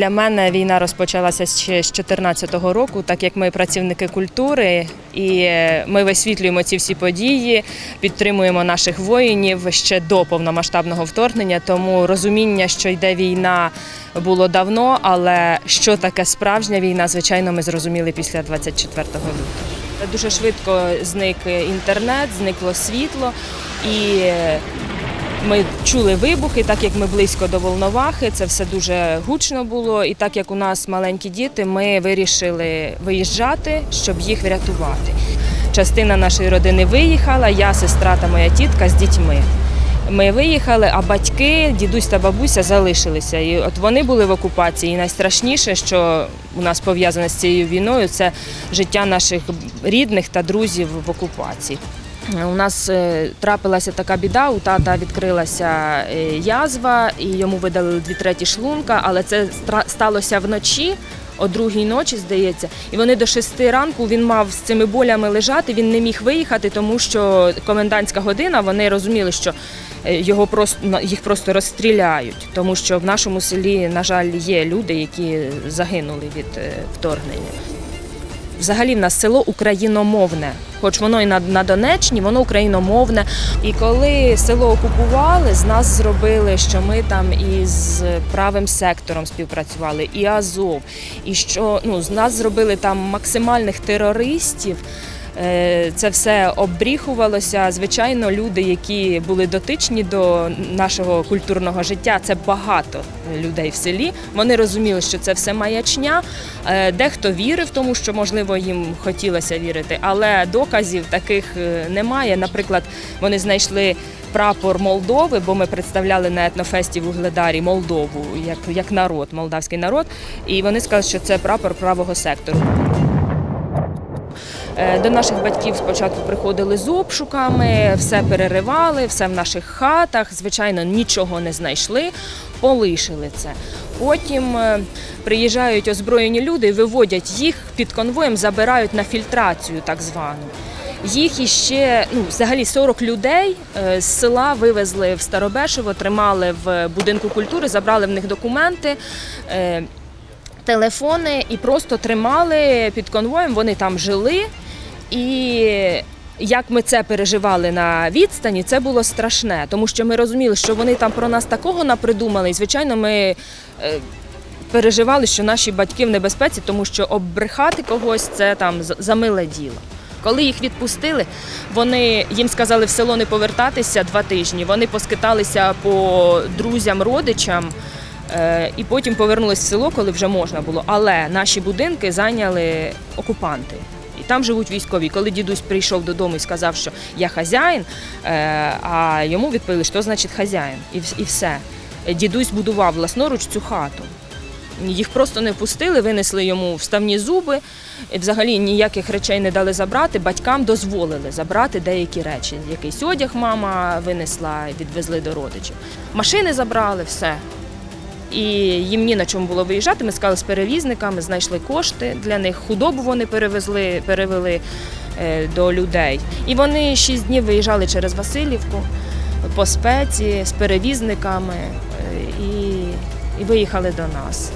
Для мене війна розпочалася ще з 2014 року, так як ми працівники культури, і ми висвітлюємо ці всі події, підтримуємо наших воїнів ще до повномасштабного вторгнення. Тому розуміння, що йде війна, було давно. Але що таке справжня війна, звичайно, ми зрозуміли після 24 лютого. Дуже швидко зник інтернет, зникло світло і. Ми чули вибухи, так як ми близько до Волновахи, це все дуже гучно було. І так як у нас маленькі діти, ми вирішили виїжджати, щоб їх врятувати. Частина нашої родини виїхала, я, сестра та моя тітка з дітьми. Ми виїхали, а батьки, дідусь та бабуся залишилися. І от вони були в окупації. І найстрашніше, що у нас пов'язане з цією війною, це життя наших рідних та друзів в окупації. У нас е, трапилася така біда, у тата відкрилася е, язва, і йому видалили дві треті шлунка, але це сталося вночі. О другій ночі, здається, і вони до шести ранку він мав з цими болями лежати. Він не міг виїхати, тому що комендантська година. Вони розуміли, що е, його просто їх просто розстріляють, тому що в нашому селі, на жаль, є люди, які загинули від вторгнення. Взагалі в нас село україномовне, хоч воно і на, на Донеччині, воно україномовне. І коли село окупували, з нас зробили, що ми там із правим сектором співпрацювали, і Азов, і що ну, з нас зробили там максимальних терористів. Е, Це все обріхувалося. Звичайно, люди, які були дотичні до нашого культурного життя, це багато людей в селі. Вони розуміли, що це все маячня. Е, Дехто вірив, тому що можливо їм хотілося вірити, але доказів таких е, немає. Наприклад, вони знайшли. Прапор Молдови, бо ми представляли на етнофесті в Угледарі Молдову як, як народ, молдавський народ, і вони сказали, що це прапор правого сектору. Е, До наших батьків спочатку приходили з обшуками, все переривали, все в наших хатах. Звичайно, нічого не знайшли, полишили це. Потім е, приїжджають озброєні люди, виводять їх під конвоєм, забирають на фільтрацію, так звану. Їх іще ну, взагалі 40 людей е, з села вивезли в Старобешево, тримали в будинку культури, забрали в них документи. телефони і просто тримали під конвоєм. Вони там жили. І як ми це переживали на відстані, це було страшне, тому що ми розуміли, що вони там про нас такого напридумали. І звичайно, ми е, переживали, що наші батьки в небезпеці, тому що оббрехати когось це там замиле діло. Коли їх відпустили, вони їм сказали в село не повертатися два тижні. Вони поскиталися по друзям, родичам. Е, І потім повернулись в село, коли вже можна було. Але наші будинки зайняли окупанти. Там живуть військові. Коли дідусь прийшов додому і сказав, що я хазяїн, е, а йому відповіли, що значить хазяїн, і все. Дідусь будував власноруч цю хату. Їх просто не пустили, винесли йому вставні зуби. І взагалі ніяких речей не дали забрати. Батькам дозволили забрати деякі речі. Якийсь одяг мама винесла, відвезли до родичів. Машини забрали, все. І їм ні на чому було виїжджати. Ми сказали з перевізниками, знайшли кошти для них. Худобу вони перевезли, перевели е, до людей. І вони шість днів виїжджали через Васильівку по спеці з перевізниками е, і, і виїхали до нас.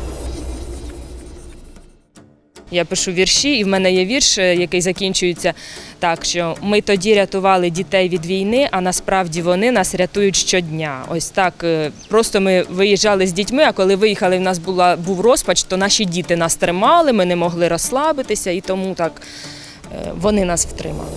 Я пишу вірші, і в мене є вірш, е, який закінчується так, що ми тоді рятували дітей від війни, а насправді вони нас рятують щодня. Ось так. е, Просто ми виїжджали з дітьми, а коли виїхали, в нас була був розпач, то наші діти нас тримали, ми не могли розслабитися, і тому так е, вони нас втримали.